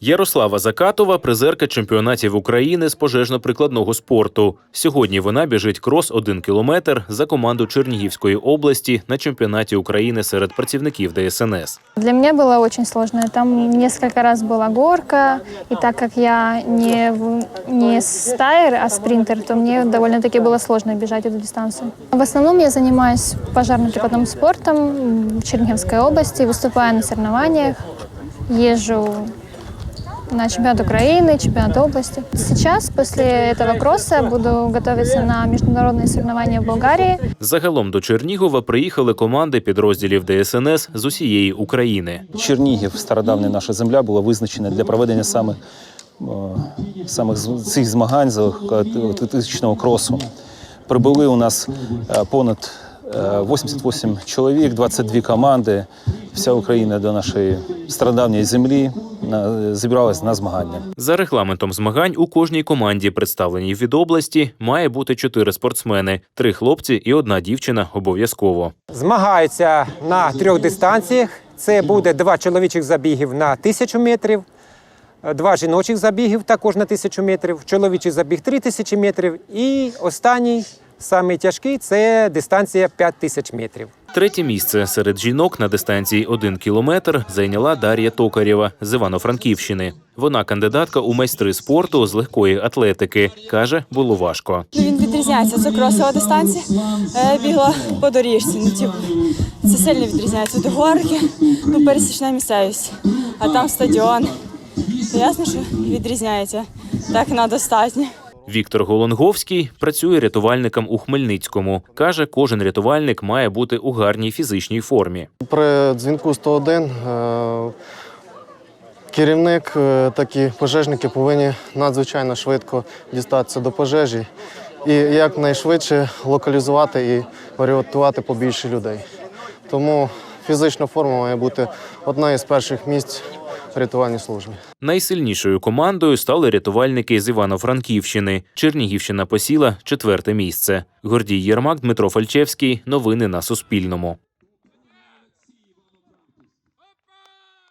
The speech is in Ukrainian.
Ярослава Закатова призерка чемпіонатів України з пожежно-прикладного спорту. Сьогодні вона біжить крос 1 кілометр за команду Чернігівської області на чемпіонаті України серед працівників ДСНС. Для меня было очень сложно. Там несколько раз была горка, и так как я не, в- не стайер, а спринтер, то мне довольно-таки было сложно бежать эту дистанцию. В основном я занимаюсь пожарно-прикладным спортом в Черниговской области, выступаю на соревнованиях, езжу на чемпионат Украины, чемпионат области. Сейчас, после этого кросса, буду готовиться на международные соревнования в Болгарии. Загалом до Чернігова приїхали команди підрозділів ДСНС з усієї України. Чернігів, стародавня наша земля, була визначена для проведення саме е, самих з- цих змагань з атлетичного кросу. Прибули у нас е, понад е, 88 чоловік, 22 команди. Вся Україна до нашої стародавньої землі на- зібралась на змагання. За регламентом змагань у кожній команді, представленій від області, має бути чотири спортсмени: три хлопці і одна дівчина обов'язково. Змагаються на трьох дистанціях. Це буде два чоловічих забігів на тисячу метрів, два жіночих забігів також на тисячу метрів, чоловічий забіг три тисячі метрів. І останній, самий тяжкий, це дистанція 5 тисяч метрів. Третє місце серед жінок на дистанції 1 кілометр зайняла Дар'я Токарєва з Івано-Франківщини. Вона кандидатка у майстри спорту з легкої атлетики. каже, було важко. Ну, Він відрізняється. Це кросова дистанція. Е, Бігла по доріжці. Ну, типу, це сильно відрізняється від горки, ну, пересічна місцевість. А там стадіон. То ясно, що відрізняється. Так на достатньо. Віктор Голонговський працює рятувальником у Хмельницькому. каже, кожен рятувальник має бути у гарній фізичній формі. При дзвінку 101 е, керівник, е, так і пожежники повинні надзвичайно швидко дістатися до пожежі і якнайшвидше локалізувати і врятувати побільше людей. Тому фізична форма має бути одна із перших місць рятувальній службі. Найсильнішою командою стали рятувальники з Івано-Франківщини. Чернігівщина посіла четверте місце. Гордій Єрмак, Дмитро Фальчевський. Новини на Суспільному.